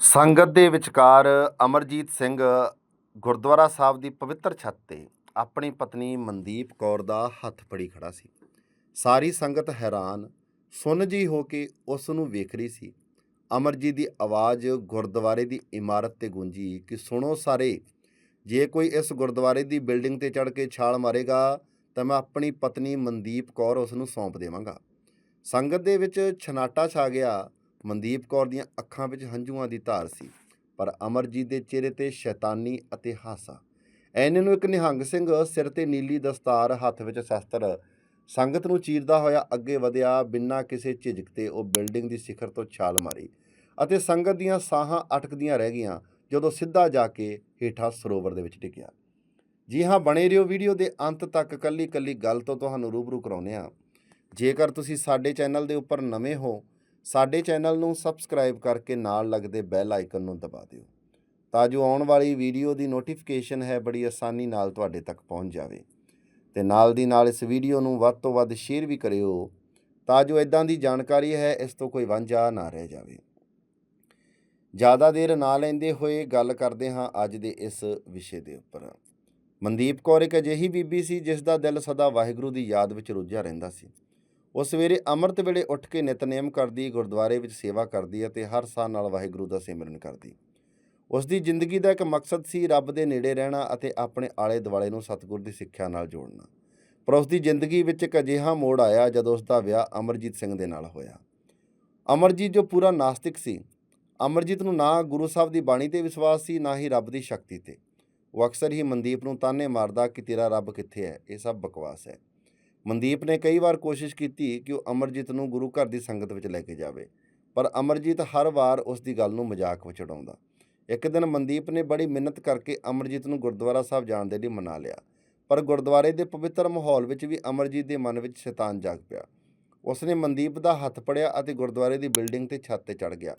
ਸੰਗਤ ਦੇ ਵਿਚਕਾਰ ਅਮਰਜੀਤ ਸਿੰਘ ਗੁਰਦੁਆਰਾ ਸਾਹਿਬ ਦੀ ਪਵਿੱਤਰ ਛੱਤ ਤੇ ਆਪਣੀ ਪਤਨੀ ਮਨਦੀਪ ਕੌਰ ਦਾ ਹੱਥ ਫੜੀ ਖੜਾ ਸੀ। ਸਾਰੀ ਸੰਗਤ ਹੈਰਾਨ, ਸੁੰਨ ਜੀ ਹੋ ਕੇ ਉਸ ਨੂੰ ਵੇਖ ਰਹੀ ਸੀ। ਅਮਰਜੀਤ ਦੀ ਆਵਾਜ਼ ਗੁਰਦੁਆਰੇ ਦੀ ਇਮਾਰਤ ਤੇ ਗੂੰਜੀ ਕਿ ਸੁਣੋ ਸਾਰੇ, ਜੇ ਕੋਈ ਇਸ ਗੁਰਦੁਆਰੇ ਦੀ ਬਿਲਡਿੰਗ ਤੇ ਚੜ੍ਹ ਕੇ ਛਾਲ ਮਾਰੇਗਾ, ਤਾਂ ਮੈਂ ਆਪਣੀ ਪਤਨੀ ਮਨਦੀਪ ਕੌਰ ਉਸ ਨੂੰ ਸੌਂਪ ਦੇਵਾਂਗਾ। ਸੰਗਤ ਦੇ ਵਿੱਚ ਛਨਾਟਾ ਛਾ ਗਿਆ। ਮਨਦੀਪ ਕੌਰ ਦੀਆਂ ਅੱਖਾਂ ਵਿੱਚ ਹੰਝੂਆਂ ਦੀ ਧਾਰ ਸੀ, ਪਰ ਅਮਰਜੀਤ ਦੇ ਚਿਹਰੇ ਤੇ ਸ਼ੈਤਾਨੀ ਅਤੇ ਹਾਸਾ। ਐਨੇ ਨੂੰ ਇੱਕ ਨਿਹੰਗ ਸਿੰਘ ਸਿਰ ਤੇ ਨੀਲੀ ਦਸਤਾਰ ਹੱਥ ਵਿੱਚ ਸ਼ਸਤਰ ਸੰਗਤ ਨੂੰ ਚੀਰਦਾ ਹੋਇਆ ਅੱਗੇ ਵਧਿਆ, ਬਿਨਾਂ ਕਿਸੇ ਝਿਜਕ ਤੇ ਉਹ ਬਿਲਡਿੰਗ ਦੀ ਸਿਖਰ ਤੋਂ ਛਾਲ ਮਾਰੀ ਅਤੇ ਸੰਗਤ ਦੀਆਂ ਸਾਹਾਂ ਅਟਕਦੀਆਂ ਰਹਿ ਗਈਆਂ, ਜਦੋਂ ਸਿੱਧਾ ਜਾ ਕੇ ਹੇਠਾਂ ਸਰੋਵਰ ਦੇ ਵਿੱਚ ਡਿੱਗਿਆ। ਜੀ ਹਾਂ, ਬਣੇ ਰਹੋ ਵੀਡੀਓ ਦੇ ਅੰਤ ਤੱਕ ਕੱਲੀ ਕੱਲੀ ਗੱਲ ਤੋਂ ਤੁਹਾਨੂੰ ਰੂਬਰੂ ਕਰਾਉਂਦੇ ਹਾਂ। ਜੇਕਰ ਤੁਸੀਂ ਸਾਡੇ ਚੈਨਲ ਦੇ ਉੱਪਰ ਨਵੇਂ ਹੋ ਸਾਡੇ ਚੈਨਲ ਨੂੰ ਸਬਸਕ੍ਰਾਈਬ ਕਰਕੇ ਨਾਲ ਲੱਗਦੇ ਬੈਲ ਆਈਕਨ ਨੂੰ ਦਬਾ ਦਿਓ, ਤਾਂ ਜੋ ਆਉਣ ਵਾਲੀ ਵੀਡੀਓ ਦੀ ਨੋਟੀਫਿਕੇਸ਼ਨ ਹੈ ਬੜੀ ਆਸਾਨੀ ਨਾਲ ਤੁਹਾਡੇ ਤੱਕ ਪਹੁੰਚ ਜਾਵੇ। ਤੇ ਨਾਲ ਦੀ ਨਾਲ ਇਸ ਵੀਡੀਓ ਨੂੰ ਵੱਧ ਤੋਂ ਵੱਧ ਸ਼ੇਅਰ ਵੀ ਕਰਿਓ, ਤਾਂ ਜੋ ਇਦਾਂ ਦੀ ਜਾਣਕਾਰੀ ਹੈ ਇਸ ਤੋਂ ਕੋਈ ਵਾਂਝਾ ਨਾ ਰਹਿ ਜਾਵੇ। ਜ਼ਿਆਦਾ ਦੇਰ ਨਾ ਲੈਂਦੇ ਹੋਏ ਗੱਲ ਕਰਦੇ ਹਾਂ ਅੱਜ ਦੇ ਇਸ ਵਿਸ਼ੇ ਦੇ ਉੱਪਰ। ਮਨਦੀਪ ਕੌਰ ਇੱਕ ਅਜਿਹੀ ਬੀਬੀ ਸੀ ਜਿਸ ਦਾ ਦਿਲ ਸਦਾ ਵਾਹਿਗੁਰੂ ਦੀ ਯਾਦ ਵਿੱਚ ਰੁੱਝਿਆ ਰਹਿੰਦਾ ਸੀ। ਉਹ ਸਵੇਰੇ ਅੰਮ੍ਰਿਤ ਵੇਲੇ ਉੱਠ ਕੇ ਨਿਤਨੇਮ ਕਰਦੀ, ਗੁਰਦੁਆਰੇ ਵਿੱਚ ਸੇਵਾ ਕਰਦੀ ਅਤੇ ਹਰ ਸਾਹ ਨਾਲ ਵਾਹਿਗੁਰੂ ਦਾ ਸਿਮਰਨ ਕਰਦੀ। ਉਸ ਦੀ ਜ਼ਿੰਦਗੀ ਦਾ ਇੱਕ ਮਕਸਦ ਸੀ ਰੱਬ ਦੇ ਨੇੜੇ ਰਹਿਣਾ ਅਤੇ ਆਪਣੇ ਆਲੇ ਦੁਆਲੇ ਨੂੰ ਸਤਿਗੁਰ ਦੀ ਸਿੱਖਿਆ ਨਾਲ ਜੋੜਨਾ। ਪਰ ਉਸ ਦੀ ਜ਼ਿੰਦਗੀ ਵਿੱਚ ਇੱਕ ਅਜਿਹਾ ਮੋੜ ਆਇਆ ਜਦੋਂ ਉਸ ਦਾ ਵਿਆਹ ਅਮਰਜੀਤ ਸਿੰਘ ਦੇ ਨਾਲ ਹੋਇਆ। ਅਮਰਜੀਤ ਜੋ ਪੂਰਾ ਨਾਸਤਿਕ ਸੀ, ਅਮਰਜੀਤ ਨੂੰ ਨਾ ਗੁਰੂ ਸਾਹਿਬ ਦੀ ਬਾਣੀ ਤੇ ਵਿਸ਼ਵਾਸ ਸੀ, ਨਾ ਹੀ ਰੱਬ ਦੀ ਸ਼ਕਤੀ ਤੇ। ਉਹ ਅਕਸਰ ਹੀ ਮਨਦੀਪ ਨੂੰ ਤਾਨੇ ਮਾਰਦਾ ਕਿ ਤੇਰਾ ਰੱਬ ਕਿੱਥੇ ਹੈ? ਇਹ ਸਭ ਬਕਵਾਸ ਹੈ। ਮਨਦੀਪ ਨੇ ਕਈ ਵਾਰ ਕੋਸ਼ਿਸ਼ ਕੀਤੀ ਕਿ ਉਹ ਅਮਰਜੀਤ ਨੂੰ ਗੁਰੂ ਘਰ ਦੀ ਸੰਗਤ ਵਿੱਚ ਲੈ ਕੇ ਜਾਵੇ, ਪਰ ਅਮਰਜੀਤ ਹਰ ਵਾਰ ਉਸ ਦੀ ਗੱਲ ਨੂੰ ਮਜ਼ਾਕ ਵਿੱਚ ਉਡਾਉਂਦਾ। ਇੱਕ ਦਿਨ ਮਨਦੀਪ ਨੇ ਬੜੀ ਮਿਹਨਤ ਕਰਕੇ ਅਮਰਜੀਤ ਨੂੰ ਗੁਰਦੁਆਰਾ ਸਾਹਿਬ ਜਾਣ ਦੇ ਲਈ ਮਨਾ ਲਿਆ, ਪਰ ਗੁਰਦੁਆਰੇ ਦੇ ਪਵਿੱਤਰ ਮਾਹੌਲ ਵਿੱਚ ਵੀ ਅਮਰਜੀਤ ਦੇ ਮਨ ਵਿੱਚ ਸ਼ੈਤਾਨ ਜਾਗ ਪਿਆ। ਉਸਨੇ ਮਨਦੀਪ ਦਾ ਹੱਥ ਫੜਿਆ ਅਤੇ ਗੁਰਦੁਆਰੇ ਦੀ ਬਿਲਡਿੰਗ ਤੇ ਛੱਤ ਤੇ ਚੜ ਗਿਆ।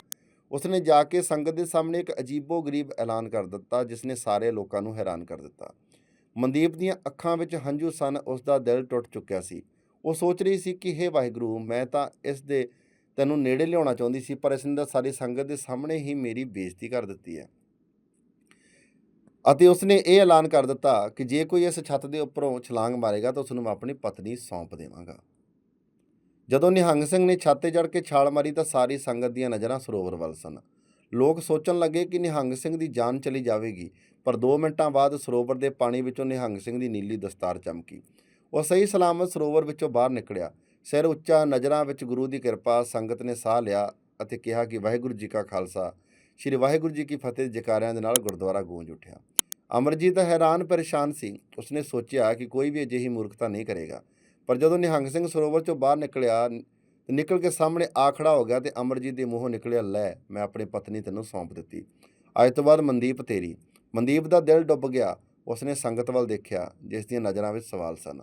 ਉਸਨੇ ਜਾ ਕੇ ਸੰਗਤ ਦੇ ਸਾਹਮਣੇ ਇੱਕ ਅਜੀਬੋ-ਗਰੀਬ ਐਲਾਨ ਕਰ ਦਿੱਤਾ, ਜਿਸ ਨੇ ਸਾਰੇ ਲੋਕਾਂ ਨੂੰ ਹੈਰਾਨ ਕਰ ਦਿੱਤਾ। ਮਨਦੀਪ ਦੀਆਂ ਅੱਖਾਂ ਵਿੱਚ ਹੰਝੂ ਸਨ ਉਸ ਦਾ ਦਿਲ ਟੁੱਟ ਚੁੱਕਿਆ ਸੀ। ਉਹ ਸੋਚ ਰਹੀ ਸੀ ਕਿ, ਹੇ ਵਾਹਿਗੁਰੂ, ਮੈਂ ਤਾਂ ਇਸ ਦੇ ਤੈਨੂੰ ਨੇੜੇ ਲਿਆਉਣਾ ਚਾਹੁੰਦੀ ਸੀ, ਪਰ ਇਸ ਨੇ ਤਾਂ ਸਾਰੀ ਸੰਗਤ ਦੇ ਸਾਹਮਣੇ ਹੀ ਮੇਰੀ ਬੇਇੱਜ਼ਤੀ ਕਰ ਦਿੱਤੀ ਹੈ। ਅਤੇ ਉਸਨੇ ਇਹ ਐਲਾਨ ਕਰ ਦਿੱਤਾ ਕਿ ਜੇ ਕੋਈ ਇਸ ਛੱਤ ਦੇ ਉੱਪਰੋਂ ਛਲਾਂਗ ਮਾਰੇਗਾ ਤਾਂ ਉਸ ਨੂੰ ਮੈਂ ਆਪਣੀ ਪਤਨੀ ਸੌਂਪ ਦੇਵਾਂਗਾ। ਜਦੋਂ ਨਿਹੰਗ ਸਿੰਘ ਨੇ ਛੱਤ ਤੇ ਚੜ੍ਹ ਕੇ ਛਾਲ ਮਾਰੀ ਤਾਂ ਸਾਰੀ ਸੰਗਤ ਦੀਆਂ ਨਜ਼ਰਾਂ ਸਰੋਵਰ ਵੱਲ ਸਨ। ਲੋਕ ਸੋਚਣ ਲੱਗੇ ਕਿ ਨਿਹੰਗ ਸਿੰਘ ਦੀ ਜਾਨ ਚਲੀ ਜਾਵੇਗੀ ਪਰ 2 ਮਿੰਟਾਂ ਬਾਅਦ ਸਰੋਵਰ ਦੇ ਪਾਣੀ ਵਿੱਚੋਂ ਨਿਹੰਗ ਸਿੰਘ ਦੀ ਨੀਲੀ ਦਸਤਾਰ ਚਮਕੀ। ਉਹ ਸਹੀ ਸਲਾਮਤ ਸਰੋਵਰ ਵਿੱਚੋਂ ਬਾਹਰ ਨਿਕਲਿਆ। ਸਿਰ ਉੱਚਾ ਨਜ਼ਰਾਂ ਵਿੱਚ ਗੁਰੂ ਦੀ ਕਿਰਪਾ ਸੰਗਤ ਨੇ ਸਾਹ ਲਿਆ ਅਤੇ ਕਿਹਾ ਕਿ ਵਾਹਿਗੁਰੂ ਜੀ ਕਾ ਖਾਲਸਾ। ਸ੍ਰੀ ਵਾਹਿਗੁਰੂ ਜੀ ਕੀ ਫਤਿਹ ਜਕਾਰਿਆਂ ਦੇ ਨਾਲ ਗੁਰਦੁਆਰਾ ਗੂੰਜ ਉੱਠਿਆ। ਅਮਰਜੀਤ ਹੈਰਾਨ ਪਰੇਸ਼ਾਨ ਸੀ। ਉਸਨੇ ਸੋਚਿਆ ਕਿ ਕੋਈ ਵੀ ਅਜਿਹੀ ਮੂਰਖਤਾ ਨਹੀਂ ਕਰੇਗਾ। ਪਰ ਜਦੋਂ ਨਿਹੰਗ ਸਿੰਘ ਸਰੋਵਰ ਚੋਂ ਬਾਹਰ ਨਿਕਲਿਆ ਨਿਕਲ ਕੇ ਸਾਹਮਣੇ ਆ ਖੜਾ ਹੋ ਗਿਆ ਤੇ ਅਮਰਜੀਤ ਦੇ ਮੂੰਹੋਂ ਨਿਕਲਿਆ, ਲੈ, ਮੈਂ ਆਪਣੀ ਪਤਨੀ ਤੈਨੂੰ ਸੌਂਪ ਦਿੱਤੀ। ਅੱਜ ਤੋਂ ਬਾਅਦ ਮਨਦੀਪ ਤੇਰੀ। ਮਨਦੀਪ ਦਾ ਦਿਲ ਡੁੱਬ ਗਿਆ। ਉਸਨੇ ਸੰਗਤ ਵੱਲ ਦੇਖਿਆ, ਜਿਸ ਦੀਆਂ ਨਜ਼ਰਾਂ ਵਿੱਚ ਸਵਾਲ ਸਨ।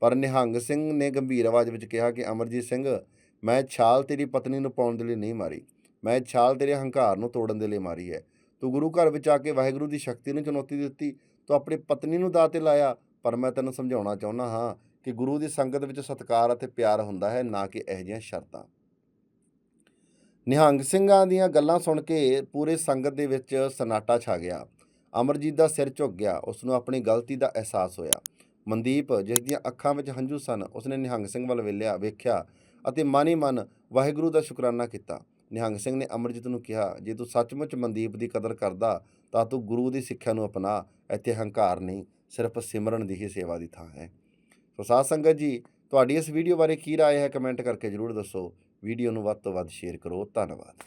ਪਰ ਨਿਹੰਗ ਸਿੰਘ ਨੇ ਗੰਭੀਰ ਆਵਾਜ਼ ਵਿੱਚ ਕਿਹਾ ਕਿ, ਅਮਰਜੀਤ ਸਿੰਘ, ਮੈਂ ਛਾਲ ਤੇਰੀ ਪਤਨੀ ਨੂੰ ਪਾਉਣ ਦੇ ਲਈ ਨਹੀਂ ਮਾਰੀ। ਮੈਂ ਛਾਲ ਤੇਰੇ ਹੰਕਾਰ ਨੂੰ ਤੋੜਨ ਦੇ ਲਈ ਮਾਰੀ ਹੈ। ਤੂੰ ਗੁਰੂ ਘਰ ਵਿੱਚ ਆ ਕੇ ਵਾਹਿਗੁਰੂ ਦੀ ਸ਼ਕਤੀ ਨੂੰ ਚੁਣੌਤੀ ਦਿੱਤੀ। ਤੂੰ ਆਪਣੀ ਪਤਨੀ ਨੂੰ ਦਾਅ ਤੇ ਲਾਇਆ। ਪਰ ਮੈਂ ਤੈਨੂੰ ਸਮਝਾਉਣਾ ਚਾਹੁੰਦਾ ਹਾਂ ਕਿ ਗੁਰੂ ਦੀ ਸੰਗਤ ਵਿੱਚ ਸਤਿਕਾਰ ਅਤੇ ਪਿਆਰ ਹੁੰਦਾ ਹੈ, ਨਾ ਕਿ ਇਹੋ ਜਿਹੀਆਂ ਸ਼ਰਤਾਂ। ਨਿਹੰਗ ਸਿੰਘਾਂ ਦੀਆਂ ਗੱਲਾਂ ਸੁਣ ਕੇ ਪੂਰੇ ਸੰਗਤ ਦੇ ਵਿੱਚ ਸਨਾਟਾ ਛਾ ਗਿਆ। ਅਮਰਜੀਤ ਦਾ ਸਿਰ ਝੁਕ ਗਿਆ ਉਸ ਨੂੰ ਆਪਣੀ ਗਲਤੀ ਦਾ ਅਹਿਸਾਸ ਹੋਇਆ ਮਨਦੀਪ ਜਿਸ ਦੀਆਂ ਅੱਖਾਂ ਵਿੱਚ ਹੰਝੂ ਸਨ ਉਸਨੇ ਨਿਹੰਗ ਸਿੰਘ ਵੱਲ ਵੇਲਿਆ ਵੇਖਿਆ ਅਤੇ ਮਨ ਹੀ ਮਨ ਵਾਹਿਗੁਰੂ ਦਾ ਸ਼ੁਕਰਾਨਾ ਕੀਤਾ ਨਿਹੰਗ ਸਿੰਘ ਨੇ ਅਮਰਜੀਤ ਨੂੰ ਕਿਹਾ ਜੇ ਤੂੰ ਸੱਚਮੁੱਚ ਮਨਦੀਪ ਦੀ ਕਦਰ ਕਰਦਾ ਤਾਂ ਤੂੰ ਗੁਰੂ ਦੀ ਸਿੱਖਿਆ ਨੂੰ ਅਪਣਾ ਇੱਥੇ ਹੰਕਾਰ ਨਹੀਂ ਸਿਰਫ ਸਿਮਰਨ ਦੀ ਹੀ ਸੇਵਾ ਦੀ ਥਾਂ ਹੈ ਸੋ ਸਾਧ ਸੰਗਤ ਜੀ ਤੁਹਾਡੀ ਇਸ ਵੀਡੀਓ ਬਾਰੇ ਕੀ رائے ਹੈ ਕਮੈਂਟ ਕਰਕੇ ਜਰੂਰ ਦੱਸੋ ਵੀਡੀਓ ਨੂੰ ਵੱਧ ਤੋਂ ਵੱਧ ਸ਼ੇਅਰ ਕਰੋ ਧੰਨਵਾਦ